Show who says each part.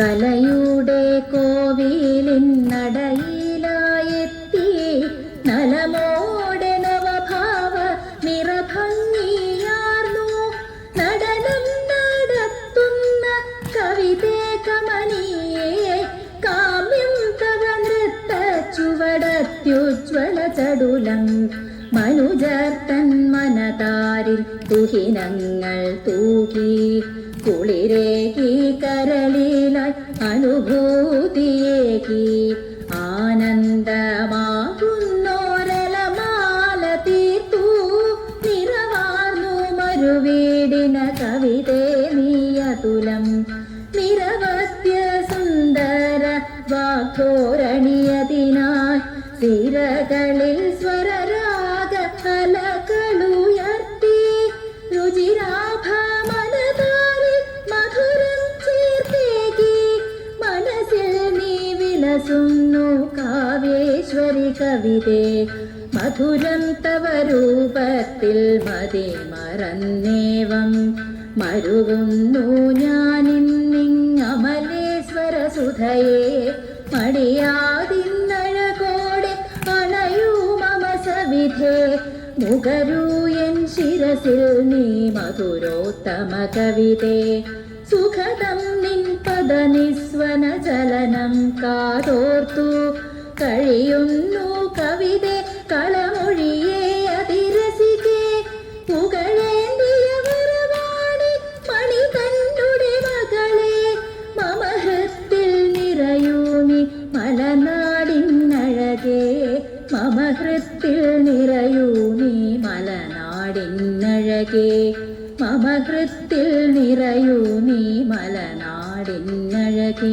Speaker 1: കലയുടെ കോവിലിൻ നടയിലായെത്തി നലമോടെ നവഭാവ നിറഭംഗിയാർന്നു. നടനം നടത്തുന്ന കവിതേ കമനിയെ കാമ്യം തവ നൃത്ത ചുവടത്യുജ്വല ചടുലം. മനുജർത്തൻ മനതാരിൽ തുഹിനങ്ങൾ തൂകി കുളിരേകി കരളിലായി അനുഭൂതിയേകി ആനന്ദമാകുന്നോരലമാല തീർത്തു നിറവാർന്നു മരുവീടിന കവിതേ നിരവധ്യ സുന്ദര വാഗ്ധോരണിയതിനാൽ സിരകളിൽ സ്വരരാഗ കലകളുയർത്തി വിലസുന്നു കാവേശ്വരി കവിതേ മധുരം തവ രൂപത്തിൽ മതി മറന്നേവം മരുകുന്നു ഞാനിന്നിങ്ങമലേശ്വര സുധയെ മടിയാതിന്നഴകോടെ അണയൂ മമ സവിധേ മുഖരൂയൻ ശിരസിൽ നീ മധുരോത്തമ കവിതേ സുഖദം നിൻ പദ നിസ്വന ചലനം കാതോർത്തു. കഴിയുന്നു കവിത കളമൊഴിയേ അതിരസികേ പുകഴേന്തിയ വരവാണി മണി തന്നുടെ മകളെ. മമ ഹൃത്തിൽ നിറയൂ നീ മലനാടിനഴകേ മമ ഹൃത്തിൽ നിറയൂ മലനാടിനഴകേ മമ ഹൃത്തിൽ നിറയൂ നീ മലനാടിനഴകേ.